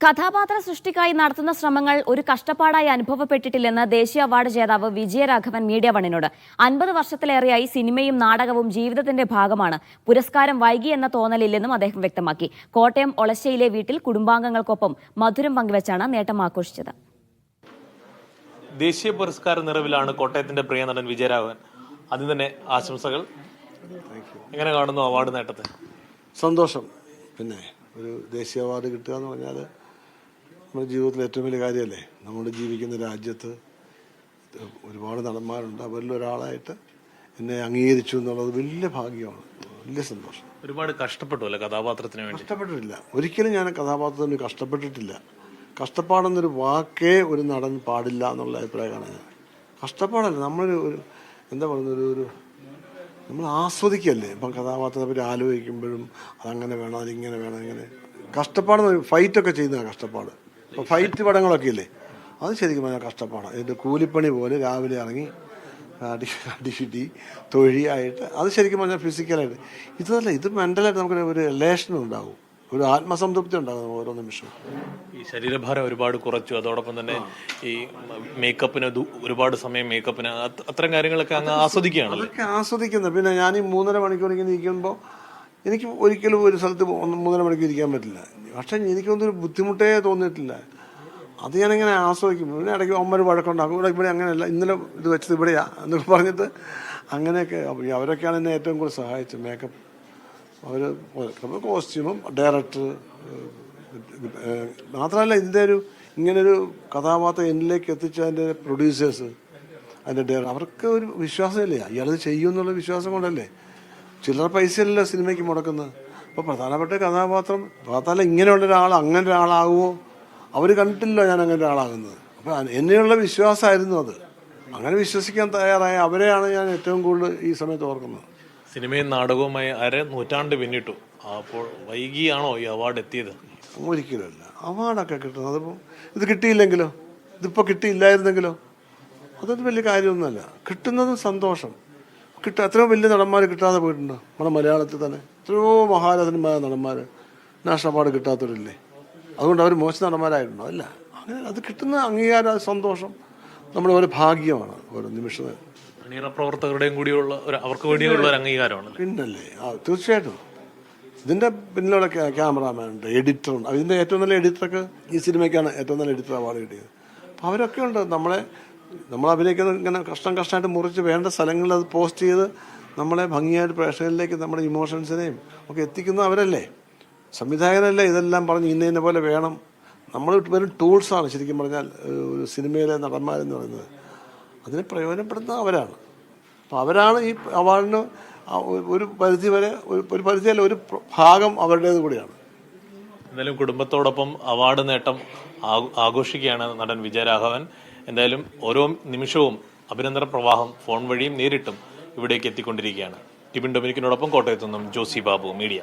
കഥാപാത്ര സൃഷ്ടിക്കായി നടത്തുന്ന ശ്രമങ്ങൾ ഒരു കഷ്ടപ്പാടായി അനുഭവപ്പെട്ടിട്ടില്ലെന്ന് ദേശീയ അവാർഡ് ജേതാവ് വിജയരാഘവൻ മീഡിയ വണിനോട് അൻപത് വർഷത്തിലേറെയായി സിനിമയും നാടകവും ജീവിതത്തിന്റെ ഭാഗമാണ്. പുരസ്കാരം വൈകി എന്ന തോന്നലില്ലെന്നും അദ്ദേഹം വ്യക്തമാക്കി. കോട്ടയം ഒളശ്ശയിലെ വീട്ടിൽ കുടുംബാംഗങ്ങൾക്കൊപ്പം മധുരം പങ്കുവച്ചാണ് നേട്ടം ആഘോഷിച്ചത്. ദേശീയ പുരസ്കാര നിറവിലാണ് കോട്ടയത്തിന്റെ പ്രിയ നടൻ വിജയരാഘവൻ. അതിന് തന്നെ ആശംസകൾ. എങ്ങനെ കാണുന്നു അവാർഡ് നേട്ടത്തെ? സന്തോഷം. പിന്നെ ഒരു ദേശീയ അവാർഡ് കിട്ടുക എന്ന് പറഞ്ഞാൽ നമ്മുടെ ജീവിതത്തിലെ ഏറ്റവും വലിയ കാര്യമല്ലേ? നമ്മൾ ജീവിക്കുന്ന രാജ്യത്ത് ഒരുപാട് നടന്മാരുണ്ട്. അവരിൽ ഒരാളായിട്ട് എന്നെ അംഗീകരിച്ചു എന്നുള്ളത് വലിയ ഭാഗ്യമാണ്. വലിയ സന്തോഷം. ഒരുപാട് കഷ്ടപ്പെട്ടു അല്ലേ കഥാപാത്രത്തിന് വേണ്ടി? കഷ്ടപ്പെട്ടിട്ടില്ല. ഒരിക്കലും ഞാൻ കഥാപാത്രത്തിന് കഷ്ടപ്പെട്ടിട്ടില്ല. കഷ്ടപ്പാടെന്നൊരു വാക്കേ ഒരു നടൻ പാടില്ല എന്നുള്ള അഭിപ്രായമാണ് ഞാൻ. കഷ്ടപ്പാടല്ല നമ്മളൊരു ഒരു എന്താ പറയുന്നത് ഒരു ഒരു നമ്മൾ ആസ്വദിക്കല്ലേ? ഇപ്പം കഥാപാത്രത്തെ പറ്റി ആലോചിക്കുമ്പോഴും അതങ്ങനെ വേണം അതിങ്ങനെ വേണം ഇങ്ങനെ. കഷ്ടപ്പാടെന്ന് ഫൈറ്റൊക്കെ ചെയ്യുന്ന കഷ്ടപ്പാട്. ഇപ്പോൾ ഫൈറ്റ് പടങ്ങളൊക്കെ ഇല്ലേ അത് ശരിക്കും പറഞ്ഞാൽ കഷ്ടപ്പാടാണ് ഇതിന്റെ കൂലിപ്പണി പോലെ രാവിലെ ഇറങ്ങി അടി അടിച്ചിട്ടി തൊഴിയായിട്ട് അത് ശരിക്കും പറഞ്ഞാൽ ഫിസിക്കലായിട്ട് ഇതല്ല ഇത് മെന്റലായിട്ട് നമുക്ക് ഒരു റിലേഷൻ ഉണ്ടാകും ഒരു ആത്മസംതൃപ്തി ഉണ്ടാകും ഓരോ നിമിഷവും. ഈ ശരീരഭാരം ഒരുപാട് കുറച്ചു. അതോടൊപ്പം തന്നെ ഈ മേക്കപ്പിന് ഒരുപാട് സമയം മേക്കപ്പിന് അത്രയും അത്തരം കാര്യങ്ങളൊക്കെ അങ്ങ് ആസ്വദിക്കുകയാണ് അതൊക്കെ ആസ്വദിക്കുന്നത് പിന്നെ ഞാൻ ഈ മൂന്നര മണിക്കൂർ ഇങ്ങനെ ഇരിക്കുമ്പോൾ എനിക്ക് ഒരിക്കലും ഒരു സ്ഥലത്ത് ഒന്ന് മൂന്നര മണിക്കൂർ ഇരിക്കാൻ പറ്റില്ല. പക്ഷെ എനിക്കൊന്നും ബുദ്ധിമുട്ടേ തോന്നിയിട്ടില്ല. അത് ഞാനിങ്ങനെ ആസ്വദിക്കും. പിന്നെ ഇടയ്ക്ക് അമ്മ വഴക്കുണ്ടാക്കും. ഇവിടെ ഇവിടെ അങ്ങനെയല്ല. ഇന്നലെ ഇത് വെച്ചത് ഇവിടെയാ എന്നൊക്കെ പറഞ്ഞിട്ട് അങ്ങനെയൊക്കെ അവരൊക്കെയാണ് എന്നെ ഏറ്റവും കൂടുതൽ സഹായിച്ചത്. മേക്കപ്പ് അവർ കോസ്റ്റ്യൂമും ഡയറക്ടർ മാത്രമല്ല ഇതിന്റെ ഒരു ഇങ്ങനൊരു കഥാപാത്രം എന്നിലേക്ക് എത്തിച്ചതിന്റെ പ്രൊഡ്യൂസേഴ്സ് അതിന്റെ ഡയറക്ടർ അവർക്ക് ഒരു വിശ്വാസമില്ല? ഇയാളത് ചെയ്യും എന്നുള്ള വിശ്വാസം കൊണ്ടല്ലേ? ചില്ലറ പൈസയല്ല സിനിമയ്ക്ക് മുടക്കുന്നത്? അപ്പോൾ പ്രധാനപ്പെട്ട കഥാപാത്രം മാത്രമല്ല ഇങ്ങനെയുള്ള ഒരാൾ അങ്ങനെ ഒരാളാകുമോ അവർ കണ്ടിട്ടില്ല ഞാൻ അങ്ങനെ ഒരാളാകുന്നത്. അപ്പോൾ എന്നെയുള്ള വിശ്വാസമായിരുന്നു അത്. അങ്ങനെ വിശ്വസിക്കാൻ തയ്യാറായ അവരെയാണ് ഞാൻ ഏറ്റവും കൂടുതൽ ഈ സമയത്ത് ഓർക്കുന്നത്. സിനിമയും നാടകവുമായി അര നൂറ്റാണ്ട് പിന്നിട്ടു. അപ്പോൾ വൈകിയാണോ ഈ അവാർഡ് എത്തിയത്? ഒരിക്കലുമല്ല. അവാർഡൊക്കെ കിട്ടുന്നത് അതിപ്പോൾ ഇത് കിട്ടിയില്ലെങ്കിലോ? ഇതിപ്പോൾ കിട്ടിയില്ലായിരുന്നെങ്കിലോ? അതൊരു വലിയ കാര്യമൊന്നുമല്ല. കിട്ടുന്നതും സന്തോഷം. കിട്ടുക എത്രയോ വലിയ നടന്മാർ കിട്ടാതെ പോയിട്ടുണ്ട്. നമ്മുടെ മലയാളത്തിൽ തന്നെ. എത്രയോ മഹാരഥന്മാരായ നടന്മാർ നാഷണൽ അവാർഡ് കിട്ടാത്തവരില്ലേ? അതുകൊണ്ട് അവർ മോശം നടന്മാരായിട്ടുണ്ടോ അല്ല അങ്ങനെ അത് കിട്ടുന്ന അംഗീകാരം സന്തോഷം നമ്മുടെ ഒരു ഭാഗ്യമാണ് ഓരോ നിമിഷം പ്രവർത്തകരുടെയും കൂടിയുള്ള ഒരു അവർക്ക് വേണ്ടിയുള്ള ഒരു അംഗീകാരമാണ് പിന്നല്ലേ ആ തീർച്ചയായിട്ടും. ഇതിന്റെ പിന്നിലുള്ള ക്യാമറാമാൻ ഉണ്ട് എഡിറ്റർ ഉണ്ട്. ഇതിന്റെ ഏറ്റവും നല്ല എഡിറ്ററൊക്കെ ഈ സിനിമയ്ക്കാണ് ഏറ്റവും നല്ല എഡിറ്റർ അവാർഡ് കിട്ടിയത്. അപ്പോൾ അവരൊക്കെ ഉണ്ട് നമ്മളെ നമ്മൾ അഭിനയിക്കുന്ന ഇങ്ങനെ കഷ്ടം കഷ്ടമായിട്ട് മുറിച്ച് വേണ്ട സ്ഥലങ്ങളിൽ അത് പോസ്റ്റ് ചെയ്ത് നമ്മളെ ഭംഗിയായിട്ട് പ്രേക്ഷകരിലേക്ക് നമ്മുടെ ഇമോഷൻസിനെയും ഒക്കെ എത്തിക്കുന്ന അവരല്ലേ? സംവിധായകനല്ലേ ഇതെല്ലാം പറഞ്ഞ് ഇന്ന ഇന്ന പോലെ വേണം. നമ്മൾ വെറും ടൂൾസാണ് ശരിക്കും പറഞ്ഞാൽ ഒരു സിനിമയിലെ നടന്മാരെന്ന് പറയുന്നത്. അതിനെ പ്രയോജനപ്പെടുന്ന അവരാണ്. അപ്പോൾ അവരാണ് ഈ അവാർഡിന് ഒരു- പരിധി വരെ ഒരു പരിധി പരിധിയല്ല ഒരു ഭാഗം അവരുടേത് കൂടിയാണ്. എന്നാലും കുടുംബത്തോടൊപ്പം അവാർഡ് നേട്ടം ആഘോഷിക്കുകയാണ് നടൻ വിജയരാഘവൻ. എന്തായാലും ഓരോ നിമിഷവും അഭിനന്ദന പ്രവാഹം ഫോൺ വഴിയും നേരിട്ടും ഇവിടേക്ക് എത്തിക്കൊണ്ടിരിക്കുകയാണ്. ടിബിൻ ഡൊമിനിക്കിനോടൊപ്പം കോട്ടയത്തു നിന്നും ജോസി ബാബു മീഡിയ